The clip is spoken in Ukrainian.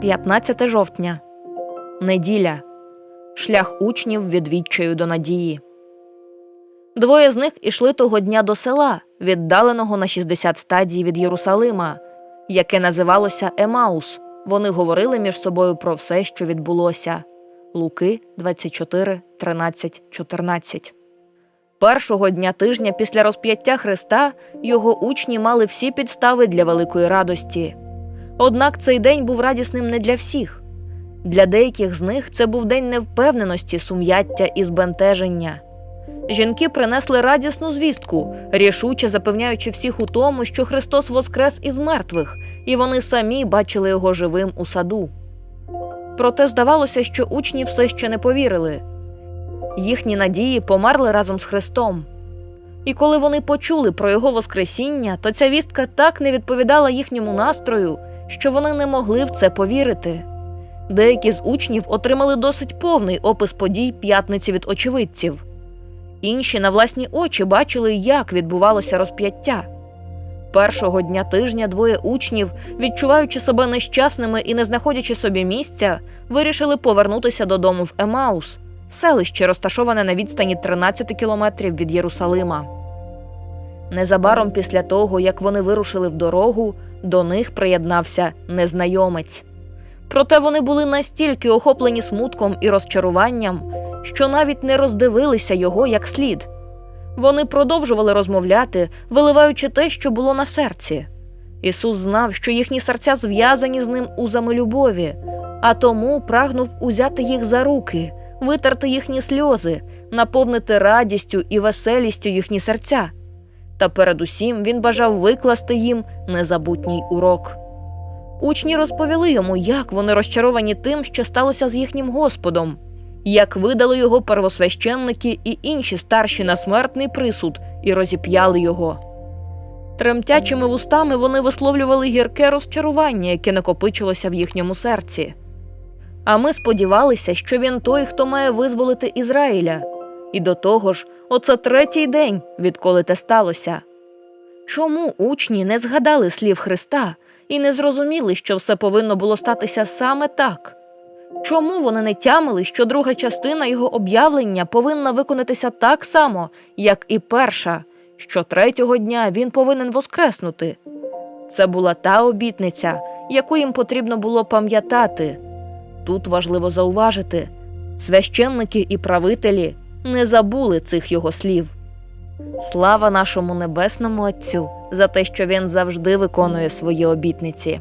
15 жовтня. Неділя. Шлях учнів від відчаю до надії. Двоє з них ішли того дня до села, віддаленого на 60 стадій від Єрусалима, яке називалося Емаус. Вони говорили між собою про все, що відбулося. Луки 24, 13, 14. Першого дня тижня після розп'яття Христа його учні мали всі підстави для великої радості. Однак цей день був радісним не для всіх. Для деяких з них це був день невпевненості, сум'яття і збентеження. Жінки принесли радісну звістку, рішуче запевняючи всіх у тому, що Христос воскрес із мертвих, і вони самі бачили його живим у саду. Проте здавалося, що учні все ще не повірили. Їхні надії померли разом з Христом. І коли вони почули про його Воскресіння, то ця вістка так не відповідала їхньому настрою, що вони не могли в це повірити. Деякі з учнів отримали досить повний опис подій п'ятниці від очевидців. Інші на власні очі бачили, як відбувалося розп'яття. Першого дня тижня двоє учнів, відчуваючи себе нещасними і не знаходячи собі місця, вирішили повернутися додому в Емаус, селище, розташоване на відстані 13 кілометрів від Єрусалима. Незабаром після того, як вони вирушили в дорогу, до них приєднався незнайомець. Проте вони були настільки охоплені смутком і розчаруванням, що навіть не роздивилися його як слід. Вони продовжували розмовляти, виливаючи те, що було на серці. Ісус знав, що їхні серця зв'язані з ним узами любові, а тому прагнув узяти їх за руки, витерти їхні сльози, наповнити радістю і веселістю їхні серця. Та передусім він бажав викласти їм незабутній урок. Учні розповіли йому, як вони розчаровані тим, що сталося з їхнім Господом, як видали його первосвященники і інші старші на смертний присуд і розіп'яли його. Тремтячими вустами вони висловлювали гірке розчарування, яке накопичилося в їхньому серці. А ми сподівалися, що він той, хто має визволити Ізраїля. І до того ж, оце третій день, відколи те сталося. Чому учні не згадали слів Христа і не зрозуміли, що все повинно було статися саме так? Чому вони не тямили, що друга частина його об'явлення повинна виконатися так само, як і перша, що третього дня він повинен воскреснути? Це була та обітниця, яку їм потрібно було пам'ятати. Тут важливо зауважити священники і правителі не забули цих його слів. Слава нашому небесному Отцю за те, що він завжди виконує свої обітниці.